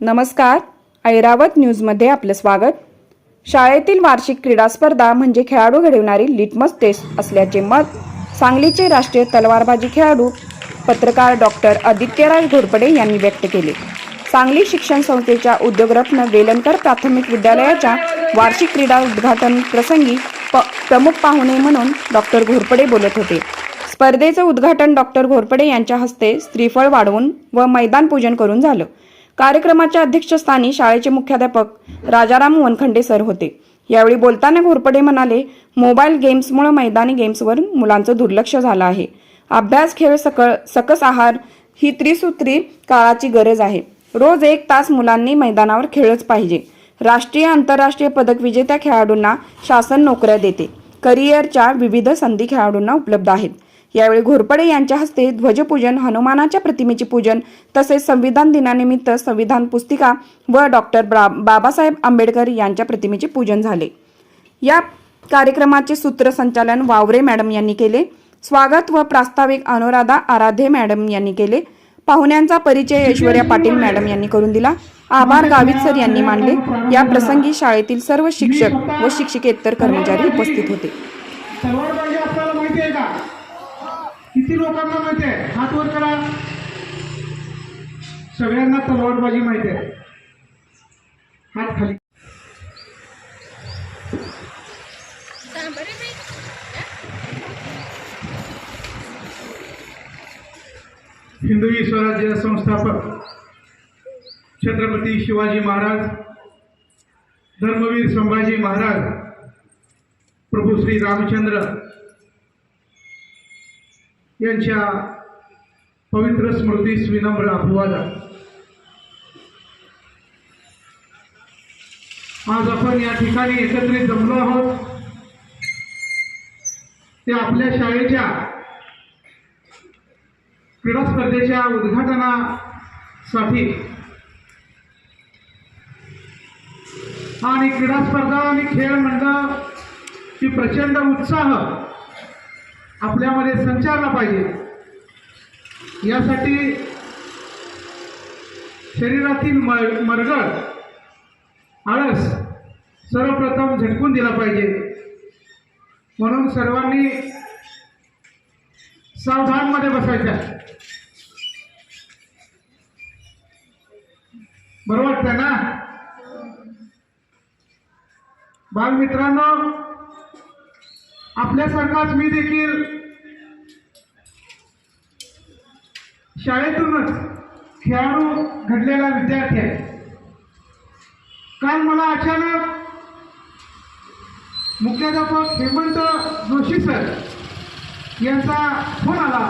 नमस्कार. ऐरावत न्यूजमध्ये आपलं स्वागत. शाळेतील वार्षिक क्रीडा स्पर्धा म्हणजे खेळाडू घडवणारी लिटमस टेस्ट असल्याचे मत सांगलीचे राष्ट्रीय तलवारबाजी खेळाडू पत्रकार डॉक्टर आदित्यराज घोरपडे यांनी व्यक्त केले. सांगली शिक्षण संस्थेच्या उद्योगरत्न वेलणकर प्राथमिक विद्यालयाच्या वार्षिक क्रीडा उद्घाटन प्रसंगी प प्रमुख पाहुणे म्हणून डॉक्टर घोरपडे बोलत होते. स्पर्धेचं उद्घाटन डॉक्टर घोरपडे यांच्या हस्ते श्रीफळ वाढवून व मैदान पूजन करून झालं. कार्यक्रमाच्या अध्यक्षस्थानी शाळेचे मुख्याध्यापक राजाराम वनखंडे सर होते. यावेळी बोलताना घोरपडे म्हणाले मोबाईल गेम्समुळे मैदानी गेम्सवर मुलांचं दुर्लक्ष झालं आहे. अभ्यास खेळ सकळ सकस आहार ही त्रिसूत्री काळाची गरज आहे. रोज एक तास मुलांनी मैदानावर खेळच पाहिजे. राष्ट्रीय आंतरराष्ट्रीय पदक विजेत्या खेळाडूंना शासन नोकऱ्या देते. करिअरच्या विविध संधी खेळाडूंना उपलब्ध आहेत. यावेळी घोरपडे यांच्या हस्ते ध्वजपूजन हनुमानाच्या प्रतिमेचे पूजन तसेच संविधान दिनानिमित्त संविधान पुस्तिका व डॉक्टर बाबासाहेब आंबेडकर यांच्या प्रतिमेचे पूजन झाले. या कार्यक्रमाचे सूत्रसंचालन वावरे मॅडम यांनी केले. स्वागत व प्रास्ताविक अनुराधा आराधे मॅडम यांनी केले. पाहुण्यांचा परिचय ऐश्वर्या पाटील मॅडम यांनी करून दिला. आभार गावित सर यांनी मानले. या प्रसंगी शाळेतील सर्व शिक्षक व शिक्षकेतर कर्मचारी उपस्थित होते तलवारबाजी आपल्याला माहिती आहे का किती लोकांना माहिती आहे? हात वर करा. सगळ्यांना तलवारबाजी माहिती आहे. हात खाली. हिंदवी स्वराज्य संस्थापक छत्रपती शिवाजी महाराज धर्मवीर संभाजी महाराज प्रभू श्री रामचंद्र यांच्या पवित्र स्मृतीस विनम्र अभिवादन. आज आपण या ठिकाणी एकत्रित जमलो आहोत. ते आपल्या शाळेच्या क्रीडा स्पर्धेच्या उद्घाटनासाठी. आणि क्रीडा स्पर्धा आणि खेळ मंडळ ची प्रचंड उत्साह आपल्यामध्ये संचारला पाहिजे. यासाठी शरीरातील मर मरगळ आळस सर्वप्रथम झटकून दिला पाहिजे. म्हणून सर्वांनी सावधानमध्ये बसायचं. बरं वाटतंय ना? बालमित्रांनो आपल्यासारखाच मी देखील शाळेतूनच खेळाडू घडलेला विद्यार्थी आहे. काल मला अचानक मुख्याध्यापक हेमंत जोशी सर यांचा फोन आला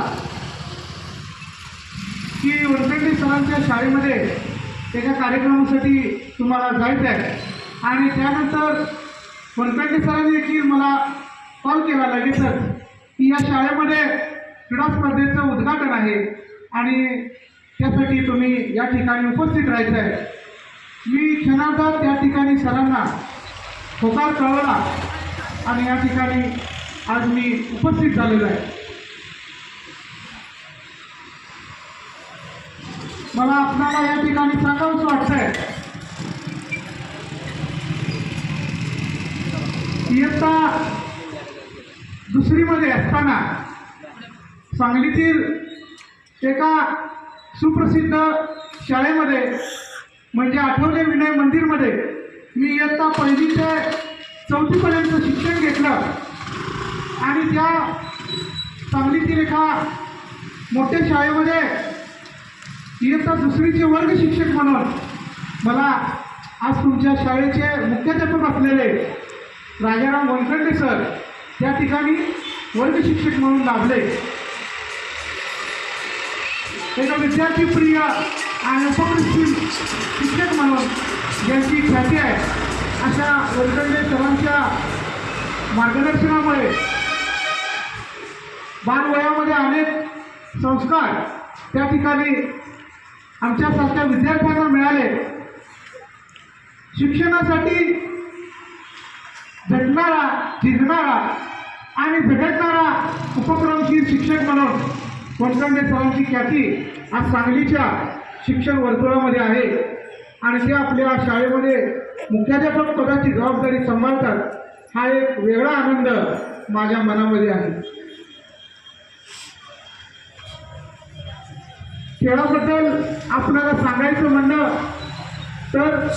की वनखंडी सरांच्या शाळेमध्ये त्याच्या कार्यक्रमासाठी तुम्हाला जायचं आहे आणि त्यानंतर वनखंडी सरांनी देखील मला कॉल केला लगेचच. की या शाळेमध्ये क्रीडा स्पर्धेचं उद्घाटन आहे आणि त्यासाठी तुम्ही या ठिकाणी उपस्थित राहायचं आहे मी क्षणार्धात त्या ठिकाणी सरांना होकार कळवला आणि या ठिकाणी आज मी उपस्थित झालेलो आहे. मला आपल्याला या ठिकाणी सांगावंच वाटतंय. इयत्ता दुसरीमध्ये असताना सांगलीतील एका सुप्रसिद्ध शाळेमध्ये म्हणजे आठवले विनय मंदिरमध्ये मी इयत्ता पहिली ते चौथीपर्यंत शिक्षण घेतलं. आणि त्या सांगलीतील एका मोठ्या शाळेमध्ये इयत्ता दुसरीचे वर्ग शिक्षक म्हणून मला आज तुमच्या शाळेचे मुख्याध्यापक असलेले राजाराम वनखंडे सर त्या ठिकाणी वर्ग शिक्षक म्हणून लाभले. एका विद्यार्थी प्रिय आणि उपकृष्ट शिक्षक म्हणून ज्यांची ख्याती आहे अशा वनखंडे सरांच्या मार्गदर्शनामुळे बालवयामध्ये अनेक संस्कार त्या ठिकाणी आमच्यासारख्या विद्यार्थ्यांना मिळाले. शिक्षणासाठी झटणारा झिजणारा आणि झगडणारा उपक्रमशील शिक्षक म्हणून वनखंडे सरांची ख्याती आज सांगलीच्या शिक्षण वर्तुळामध्ये आहे. आणि ते आपल्या शाळेमध्ये मुख्याध्यापक पदाची जबाबदारी सांभाळतात हा एक वेगळा आनंद माझ्या मनामध्ये आहे. खेळाबद्दल आपल्याला सांगायचं म्हणलं तर